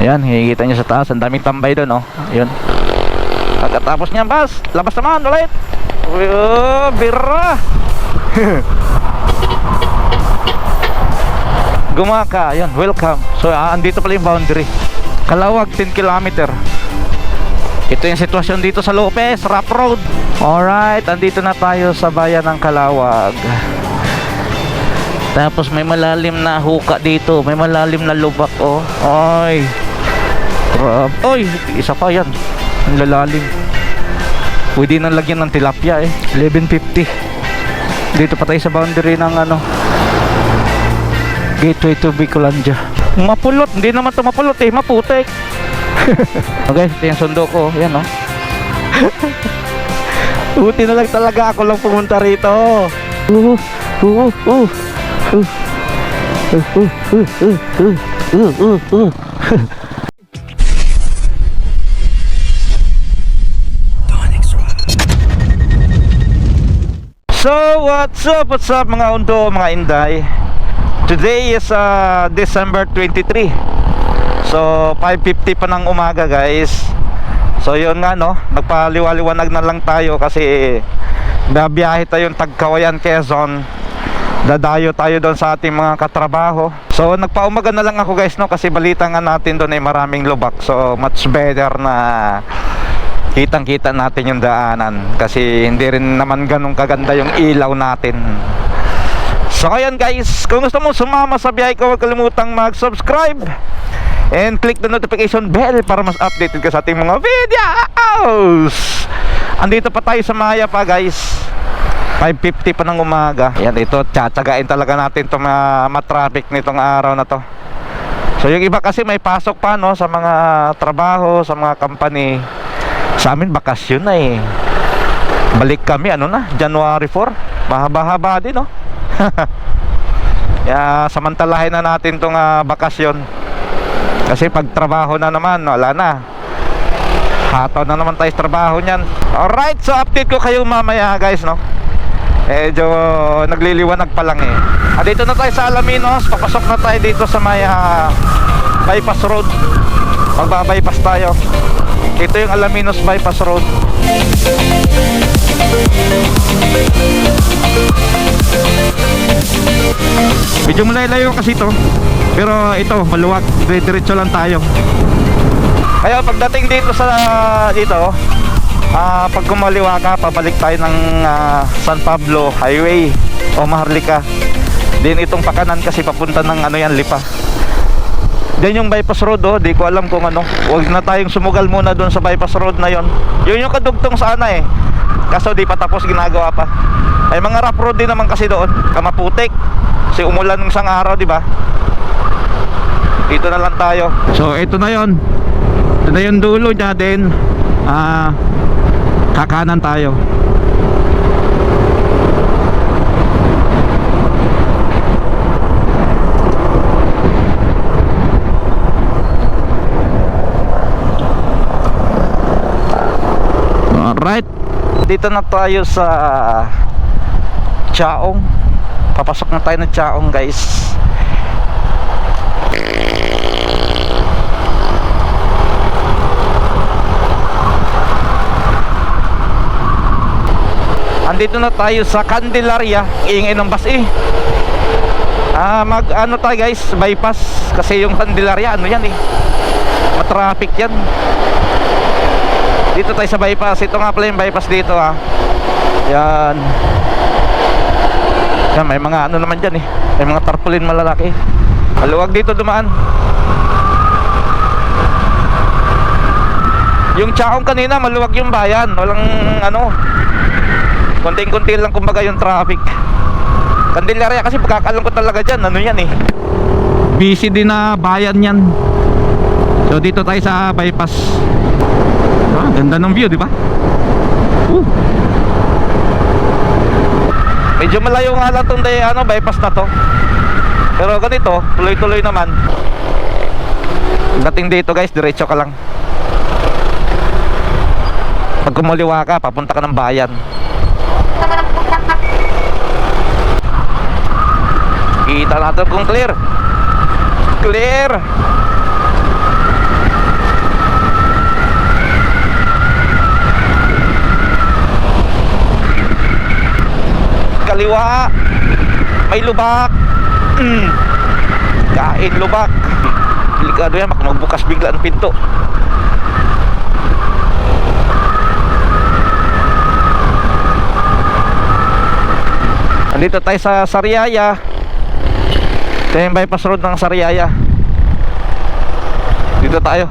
Ayan, hihigita nyo sa taas. Ang daming tambay doon, oh. Ayun. Pagkatapos niyan, bas, labas naman ulit. Uy, oh, bira. Gumaka, ayun, welcome. So, ah, andito pala yung boundary. Kalawag, 10 kilometer. Ito yung sitwasyon dito sa Lopez, Rap Road. Alright, andito na tayo sa bayan ng Kalawag. Tapos may malalim na huka dito, may malalim na lubak, oh. Ay. Grab. Oy, isa pa yan. Ang lalalim. Pwede nang lagyan ng tilapia eh. 11.50. Dito pa tayo sa boundary ng ano. Gateway to Bicolandia. Mapulot. Hindi naman to mapulot eh. Maputik. okay, ito yung sundo ko. Yan oh. Buti na lang talaga ako lang pumunta rito. Uh, uh, uh, uh. Uh, uh, uh, uh, uh, uh, uh, So, what's up? What's up mga undo, mga inday? Today is uh, December 23 So, 5.50 pa ng umaga guys. So, yun nga no? Nagpaliwaliwanag na lang tayo kasi Babiyahe tayong Tagkawayan, Quezon. Dadayo tayo doon sa ating mga katrabaho. So, nagpaumaga na lang ako guys no? Kasi balita nga natin doon ay maraming lubak. So, much better na kitang kita natin yung daanan kasi hindi rin naman ganun kaganda yung ilaw natin. So ngayon guys. Kung gusto mo sumama sa biyahe ko huwag kalimutang mag subscribe and click the notification bell para mas updated ka sa ating mga videos. Andito pa tayo sa Maya pa guys. 5.50 pa ng umaga. Yan ito tsatsagain talaga natin itong uh, matraffic nitong araw na to. So yung iba kasi may pasok pa no sa mga trabaho sa mga company sa amin bakasyon na eh. Balik kami ano na, January 4. Mahaba-haba din no. Kaya samantalahin na natin tong ah, bakasyon. Kasi pag trabaho na naman, wala na. Hataw na naman tayo sa trabaho niyan. Alright, so update ko kayo mamaya guys no. Medyo nagliliwanag pa lang eh. Ah, dito na tayo sa Alaminos. Papasok na tayo dito sa may ah, bypass road. Magbabypass tayo. Ito yung Alaminos Bypass Road. Medyo malayo kasi ito. Pero ito, maluwag. Dire-diretso lang tayo. Kaya pagdating dito sa dito, ah pag kumaliwa ka, pabalik tayo ng ah, San Pablo Highway o Maharlika. Din itong pakanan kasi papunta ng ano yan, Lipa. Diyan yung bypass road oh, di ko alam kung ano. Huwag na tayong sumugal muna doon sa bypass road na yon. Yun yung kadugtong sana eh. Kaso di pa tapos ginagawa pa. Ay mga rough road din naman kasi doon. Kamaputik. Kasi umulan ng isang araw, di ba? Dito na lang tayo. So ito na yon. Ito na yung dulo niya din. Ah, kakanan tayo. Alright. Dito na tayo sa Chaong. Papasok na tayo ng Chaong guys. Andito na tayo sa Candelaria. Iingay ng bus eh. Ah, mag ano tayo guys, bypass. Kasi yung Candelaria ano yan eh. Matraffic yan. Dito tayo sa bypass. Ito nga pala yung bypass dito ha. Yan. Yan, may mga ano naman dyan eh. May mga tarpaulin malalaki. Maluwag dito dumaan. Yung Chaong kanina, maluwag yung bayan. Walang ano. Konting-konti lang kumbaga yung traffic. Candelaria kasi pagkakalam ko talaga dyan. Ano yan eh. Busy din na bayan yan. So dito tayo sa bypass. Ah, ganda ng view, di ba? Medyo malayo nga lang tong day, ano, bypass na to. Pero ganito, tuloy-tuloy naman. Dating dito guys, diretso ka lang. Pag kumuliwa ka, papunta ka ng bayan. Kita natin kung clear. Clear. Kaliwa. May lubak. Mm. Kain lubak. Delikado yan, baka magbukas bigla ang pinto. Andito tayo sa Sariaya. Ito yung bypass road ng Sariaya. Dito tayo.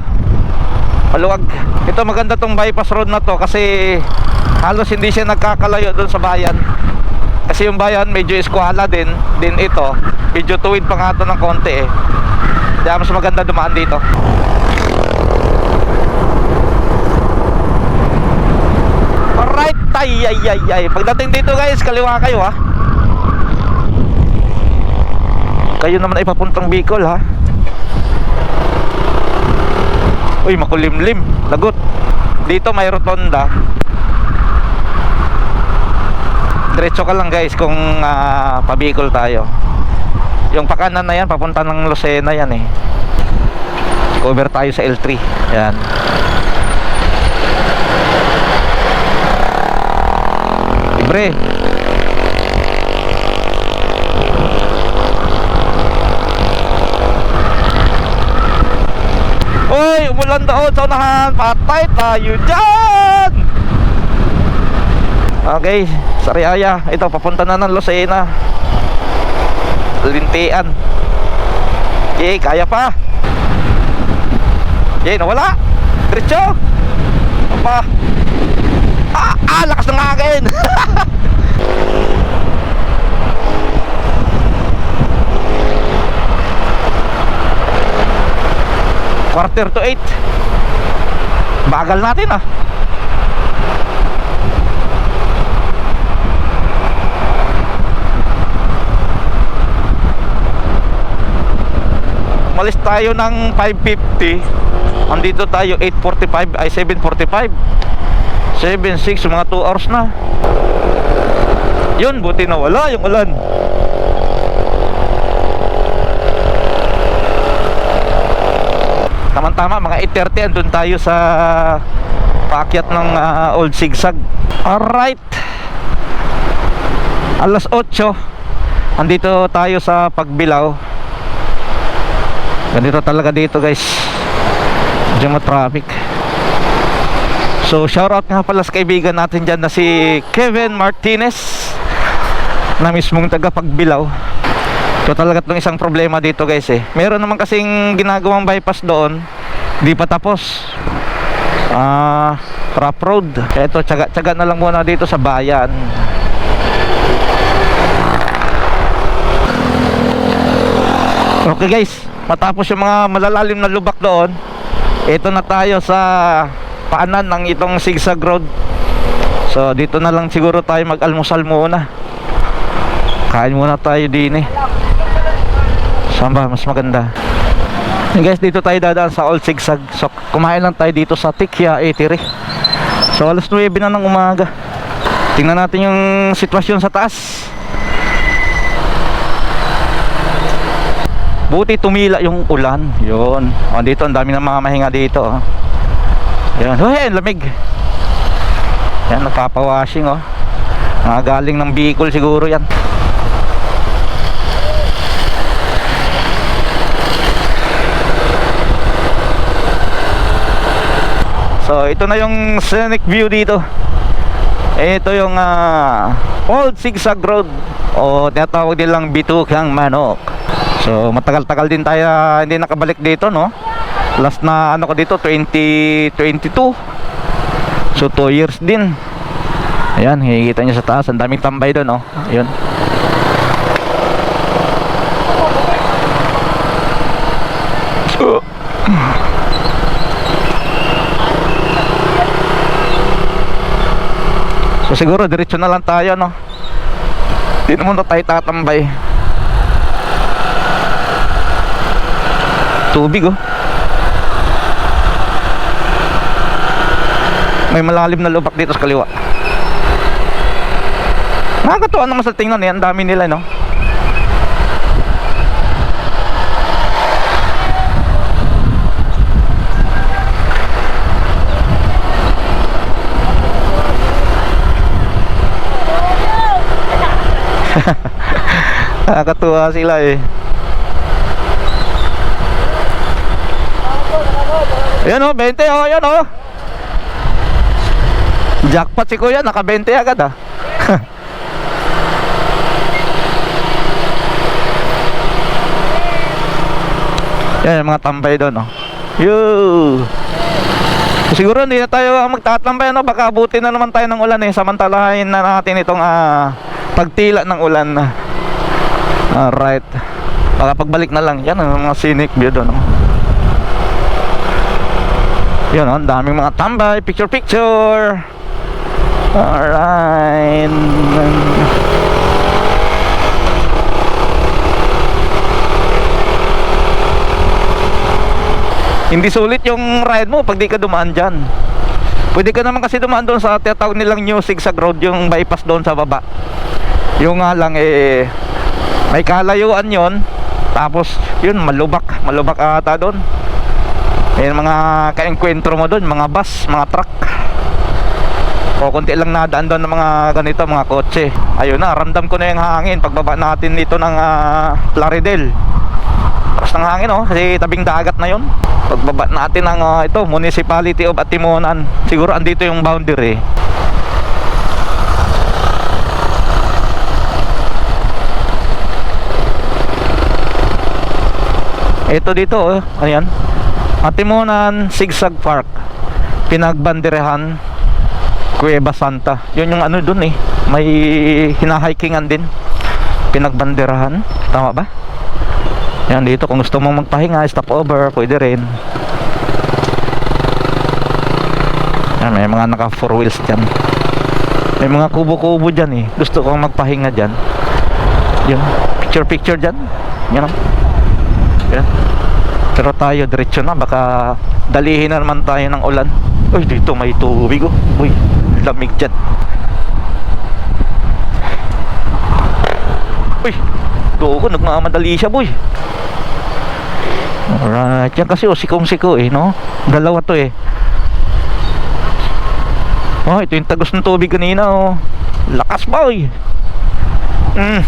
Maluwag. Ito maganda tong bypass road na to kasi halos hindi siya nagkakalayo doon sa bayan. Kasi yung bayan medyo eskwala din. Din ito, medyo tuwid pa nga to ng konti eh. Kaya mas maganda dumaan dito. Alright, ay ay ay ay. Pagdating dito guys, kaliwa kayo ha. Kayo naman ay papuntang Bicol ha. Uy, makulimlim. Lagot. Dito may rotonda. Diretso ka lang guys kung uh, pa-Bicol tayo. Yung pakanan na yan, papunta ng Lucena yan eh. Cover tayo sa L3. Yan. Libre. Uy, umulan doon sa unahan. Patay tayo dyan. Okay, Sariaya. Ito, papunta na ng Lucena. Lintian. Okay, kaya pa. Okay, nawala. Diretso. Apa. Ah, ah, lakas ng akin. Quarter to eight. Bagal natin ah. Umalis tayo ng 5.50 Andito tayo 8.45 ay 7.45 7.6 mga 2 hours na. Yun buti na wala yung ulan. Tama-tama mga 8.30 andun tayo sa paakyat ng ah, Old Sigsag. Alright. Alas 8 Andito tayo sa Pagbilao Ganito talaga dito guys. Medyo traffic. So shoutout nga pala sa kaibigan natin dyan na si Kevin Martinez Na mismong taga Pagbilao Ito talaga itong isang problema dito guys eh. Meron naman kasing ginagawang bypass doon. Di pa tapos. Ah, rough road. Ito, tsaga-tsaga na lang muna dito sa bayan. Okay guys, matapos yung mga malalalim na lubak doon, ito na tayo sa paanan ng itong zigzag road. So dito na lang siguro tayo mag-almusal muna. Kain muna tayo din eh. Saan ba? Mas maganda. Yung guys, dito tayo dadaan sa Old Zigzag. So kumain lang tayo dito sa Tikya Eatery. So alas 9 na ng umaga. Tingnan natin yung sitwasyon sa taas. Buti tumila yung ulan. Yun. O, dito, ang dami ng mga mahinga dito. Oh. Yun. Uy, lamig. Yan, nagpapawashing oh. Mga galing ng Bicol siguro yan. So, ito na yung scenic view dito. Ito yung ah, Old Zigzag Road o tinatawag nilang Bitukang Manok. So matagal-tagal din tayo ah, hindi nakabalik dito no. Last na ano ko dito 2022. So 2 years din. Ayan, hihikita nyo sa taas. Ang daming tambay doon, no? Ayun. So siguro diretso na lang tayo, no? Hindi naman na tayo tatambay. Tubig, oh. May malalim na lubak dito sa kaliwa. Nakakatuwa naman sa tingnan eh. Ang dami nila, no? Nakakatuwa sila eh. Ayan oh, 20 oh, ayan oh. Jackpot si kuya, naka 20 agad ah. Yan, mga tambay doon oh. Yo! Siguro hindi na tayo ah, magtatambay ano, baka abutin na naman tayo ng ulan eh. Samantalahin na natin itong ah, pagtila ng ulan. Alright. Baka pagbalik na lang. Yan ang mga scenic view doon. Oh. Yun, oh, ang daming mga tambay, picture picture. Alright. Hindi sulit yung ride mo pag di ka dumaan dyan. Pwede ka naman kasi dumaan doon sa tinatawag nilang New Zigzag Road, yung bypass doon sa baba. Yung nga lang eh, may kalayuan yon tapos yun malubak malubak ata doon may mga kaengkwentro mo doon mga bus mga truck. O konti lang nadaan doon ng mga ganito mga kotse. Ayun na ramdam ko na yung hangin. Pagbaba natin dito ng uh, Plaridel. Tapos ng hangin oh kasi tabing dagat na yon pagbaba natin ng ah, ito municipality of Atimonan. Siguro andito yung boundary. Ito dito, oh. Ayan. Atimonan Sigsag Park. Pinagbanderehan Cueva Santa. Yun yung ano dun eh. May hinahikingan din. Pinagbanderahan. Tama ba? Yan dito kung gusto mong magpahinga, stop over, pwede rin. Yan, may mga naka four wheels dyan. May mga kubo-kubo dyan eh. Gusto kong magpahinga dyan. Yun. Picture-picture dyan. Yan. Yan. Pero tayo diretso na baka dalihin na naman tayo ng ulan. Uy, dito may tubig oh. Uy, lamig dyan. Uy, ko nagmamadali siya boy. Alright, yan kasi oh, sikong-siko eh, no? Dalawa to eh. Oh, ito yung tagos ng tubig kanina oh. Lakas boy. Mm.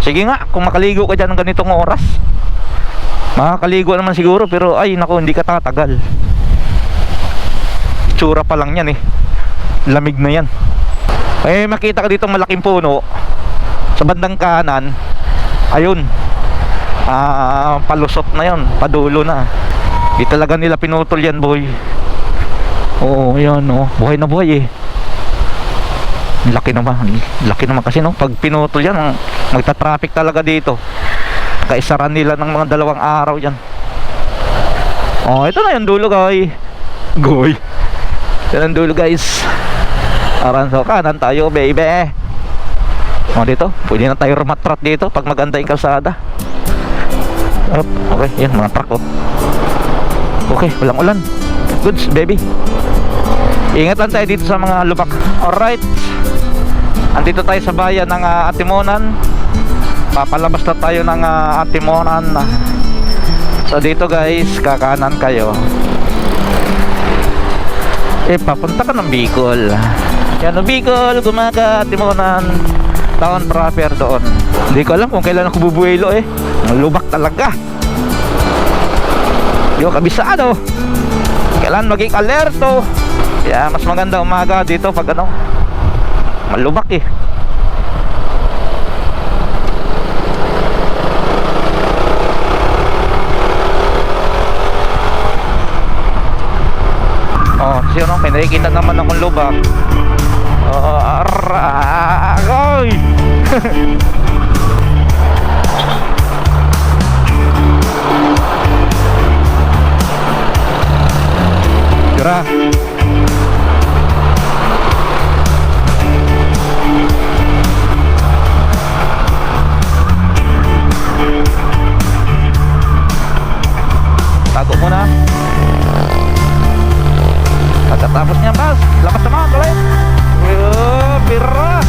Sige nga, kung makaligo ka dyan ng ganitong oras. Makakaligo naman siguro pero ay nako hindi ka tatagal. Tsura pa lang yan eh. Lamig na yan. Eh makita ka dito malaking puno sa bandang kanan. Ayun. Ah, palusot na yon, padulo na. Di talaga nila pinutol yan, boy. Oo, yan oh. Buhay na buhay eh. Laki naman. Laki naman kasi no. Pag pinutol yan, magta-traffic talaga dito. Kaisaran nila ng mga dalawang araw yan. Oh, ito na yung dulo, guy. Goy. Ito na dulo, guys. Aran sa kanan tayo, baby. Oh, dito. Pwede na tayo rumatrat dito pag maganda yung kalsada. Oh, okay, yan, mga truck, oh. Okay, walang ulan. Goods, baby. Ingat lang tayo dito sa mga lubak. Alright. Andito tayo sa bayan ng uh, Atimonan. Papalabas na tayo ng uh, Atimonan. So dito guys, kakanan kayo. Eh, papunta ka ng Bicol. Yan, no, Bicol, Gumaga, Atimonan. Town proper doon. Hindi ko alam kung kailan ako bubuelo eh. Lubak talaga. Yo, kabisado. Kailan maging alerto. Kaya mas maganda umaga dito pag ano. Malubak eh. Oh, sino may nakikita naman akong lubak. Oh, aray! Tira. Tago muna. Pagkatapos niya, bas, lakas naman, tuloy. Oh, pira.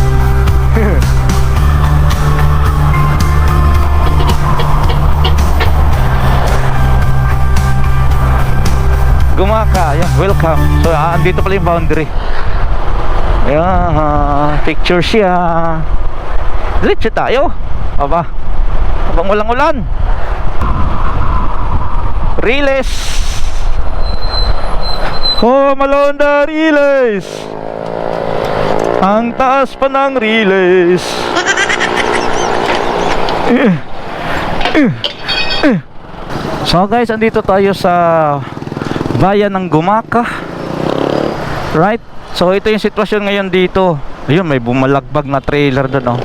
Gumaka, yan, welcome. So, ah, andito pala yung boundary. Ayan, ah, picture siya. Diretso tayo. Aba. Abang walang ulan. Riles. Oh, Malonda Riles. Ang taas pa ng eh. So guys, andito tayo sa bayan ng Gumaka. Right? So ito yung sitwasyon ngayon dito. Ayun, may bumalagbag na trailer doon, oh.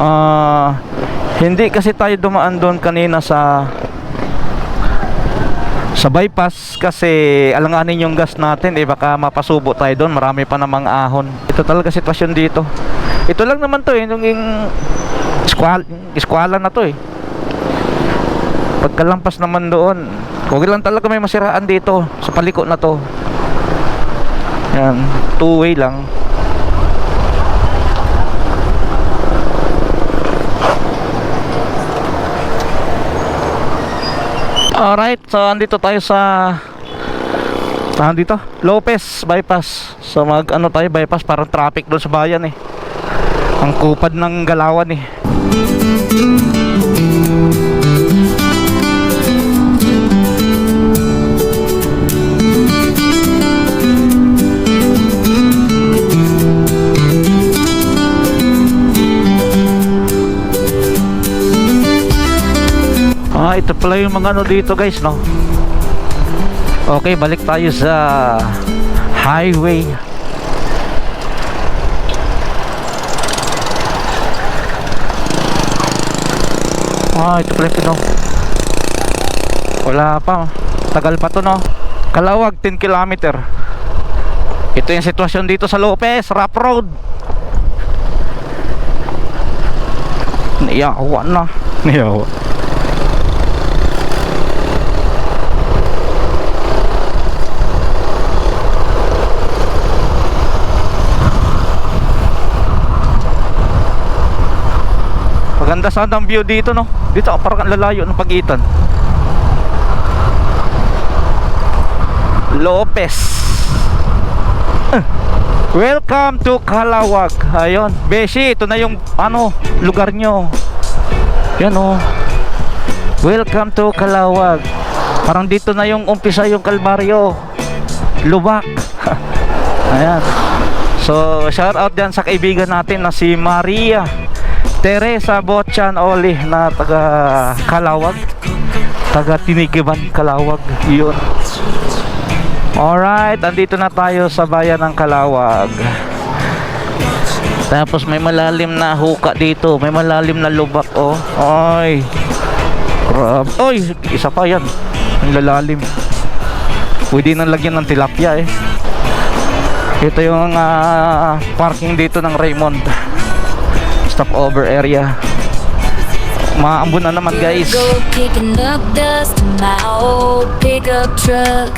Ah, hindi kasi tayo dumaan doon kanina sa sa bypass kasi alanganin yung gas natin eh baka mapasubo tayo doon. Marami pa namang ahon. Ito talaga sitwasyon dito. Ito lang naman to eh yung, squal, squalan na to eh. Pagkalampas naman doon huwag lang talaga may masiraan dito sa paliko na to. Yan two way lang Alright, so andito tayo sa Saan dito? Lopez bypass. So mag ano tayo bypass parang traffic doon sa bayan eh. Ang kupad ng galawan eh. Ito pala yung mga ano dito guys, no? Okay, balik tayo sa highway. Ah, ito pala ito? Wala pa. Tagal pa to, no? Kalawag, 10 kilometer. Ito yung sitwasyon dito sa Lopez, Rap Road. Niyawa na. Niyawa. Maganda sana ang view dito no. Dito parang ang lalayo ng pagitan. Lopez. Ah. Welcome to Kalawag. Ayun, Beshi, ito na yung ano, lugar nyo. Yan oh. Welcome to Kalawag. Parang dito na yung umpisa yung Kalbaryo. Lubak. Ayan. So, shout out dyan sa kaibigan natin na si Maria Teresa Bochan Oli na taga Kalawag. Taga Tinigiban, Kalawag. Yun. Alright, andito na tayo sa bayan ng Kalawag. Tapos may malalim na huka dito. May malalim na lubak, oh. Ay. Grab. Oy, isa pa yan. Ang lalalim. Pwede nang lagyan ng tilapia, eh. Ito yung ah, parking dito ng Raymond. Stopover area. Maambon na naman, guys. Go kicking up dust in my old pickup truck.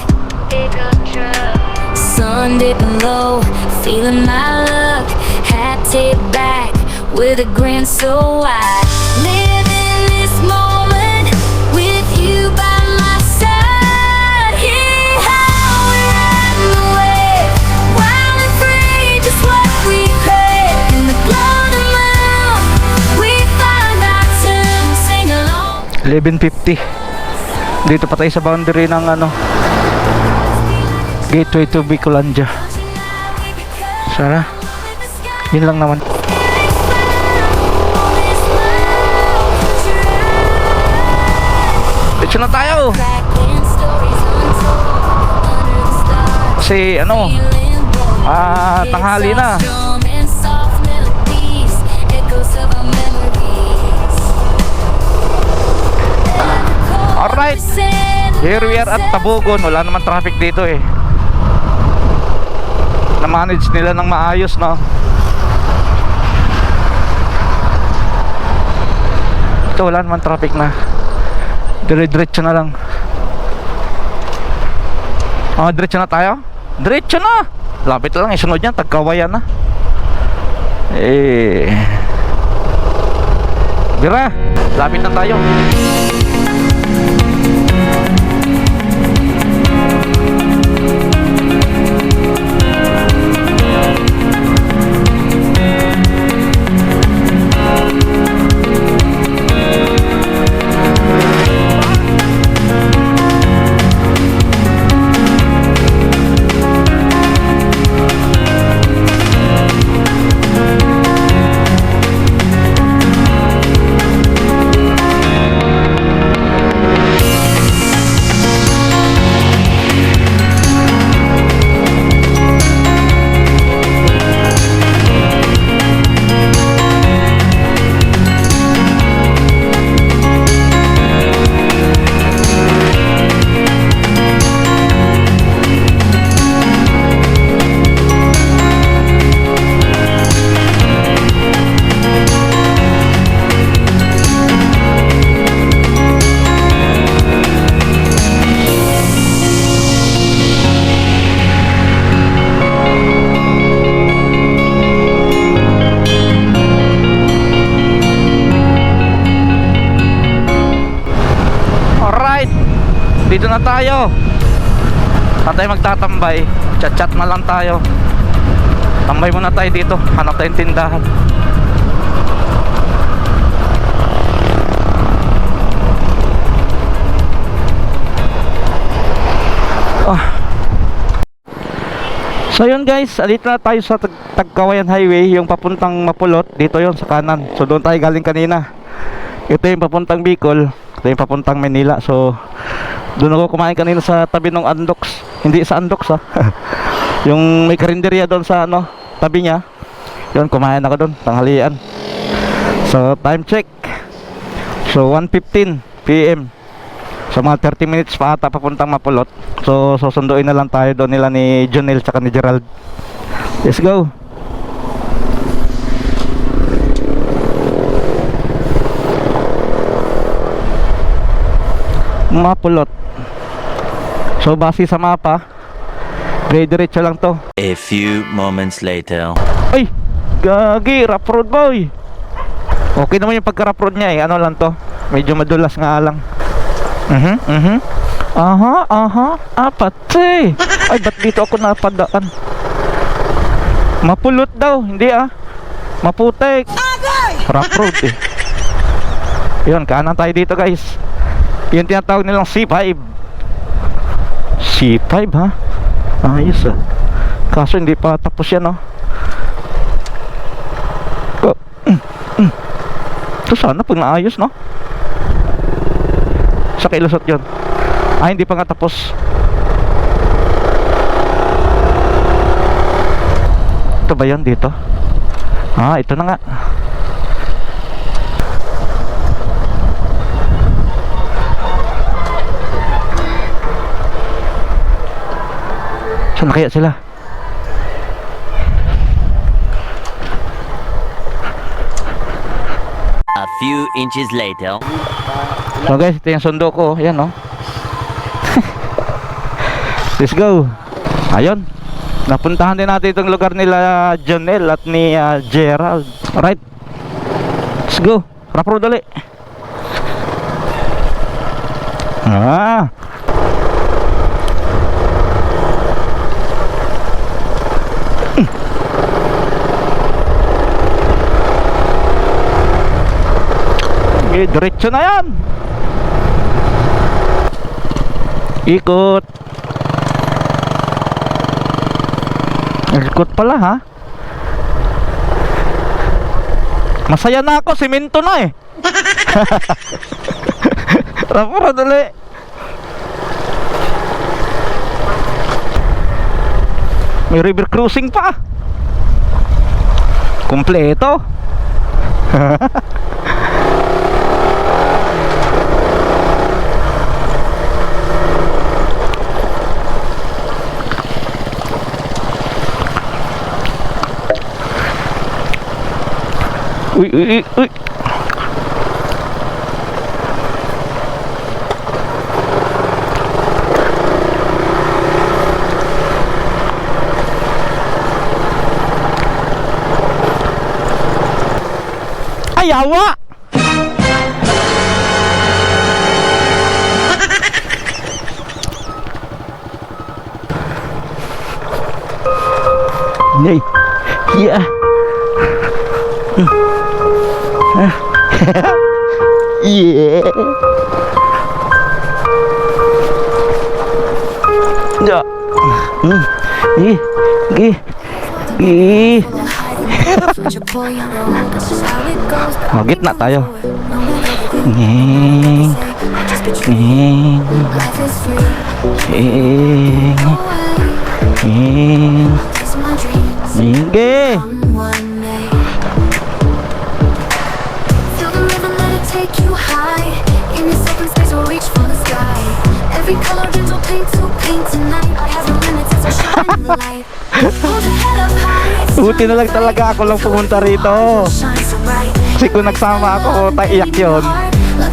Pickup truck. Sun dipping low, feeling my luck. Hat tip back with a grin so wide. 11.50 Dito pa tayo sa boundary ng ano Gateway to Bicolandia Sana Yun lang naman. Dito na tayo. Kasi ano Ah, tanghali na. Alright. Here we are at Tabugon. Wala naman traffic dito eh. Na-manage nila ng maayos no? Ito wala naman traffic na. Dire-diretso na lang. Ah, diretso na tayo? Diretso na! Lapit lang, isunod yan, tagkawayan na. Eh. Bira, lapit na tayo tayo. Saan magtatambay? Chat-chat na lang tayo. Tambay muna tayo dito. Hanap tayong tindahan. Ah. So yun guys, dito na tayo sa Tag Tagkawayan Highway, yung papuntang Mapulot, dito yon sa kanan. So doon tayo galing kanina. Ito yung papuntang Bicol, ito yung papuntang Manila. So doon ako kumain kanina sa tabi ng Andox. Hindi sa Andox ha. yung may karinderya doon sa ano, tabi niya. Yun, kumain ako doon, tanghalian. So time check. So 1.15 PM. So mga 30 minutes pa ata papuntang Mapulot. So susunduin na lang tayo doon nila ni Jonel tsaka ni Gerald. Let's go. Mapulot. So base sa mapa, dire-diretso lang to. A few moments later. Ay! Gagi, rough road boy! Okay naman yung pagka-rough road niya eh. Ano lang to? Medyo madulas nga lang. Mhm, mhm. Aha, aha. Apat eh. Ay, ba't dito ako napadaan? Mapulot daw, hindi ah. Maputek. Rough road eh. Yun, kanan tayo dito guys. Yung tinatawag nilang C5. C5 ha? Ayos ah. Kaso hindi pa tapos yan oh. Ito sana pag naayos no? Sa kilusot yun. Ah, hindi pa nga tapos. Ito ba yun dito? Ah, ito na nga. Saan kaya sila? A few inches later. So guys, ito yung sundo ko. Yan oh. Let's go. Ayun. Napuntahan din natin itong lugar nila Jonel at ni ah, Gerald. Alright. Let's go. Rapro dali. Ah. Eh, diretso na yan. Ikot. Ikot pala ha. Masaya na ako, simento na eh. Rapura dali. May river cruising pa. Kompleto. Uy, uy, uy, uy. Ay, awa! Nay. Yeah. Yeah. Ya. Hmm. Gi. Gi. Gi. Oh, gitna tayo. Ngeng. Ngeng. Ngeng. Ngeng. Ngenge. Feel we'll reach for the sky. Every color gentle paint to paint tonight. I have no limits as I shine in the light. Buti na lang talaga ako lang pumunta rito. Kasi kung nagsama ako, taiyak yun. Let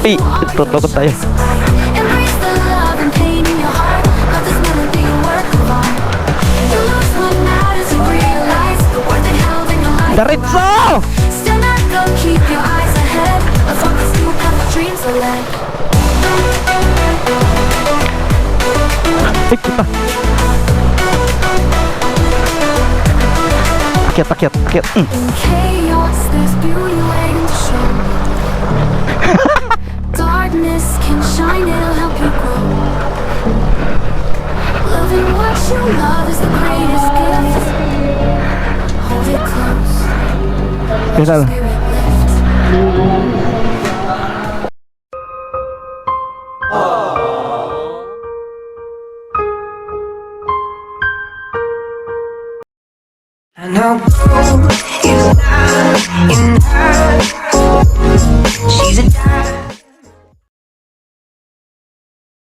Ih, tertutup tayo. Diretso! Eh, kita. pakai, akit, akit. Mm. Darkness can shine, it'll help you grow. Loving what you love is the greatest gift. Hold it close. I know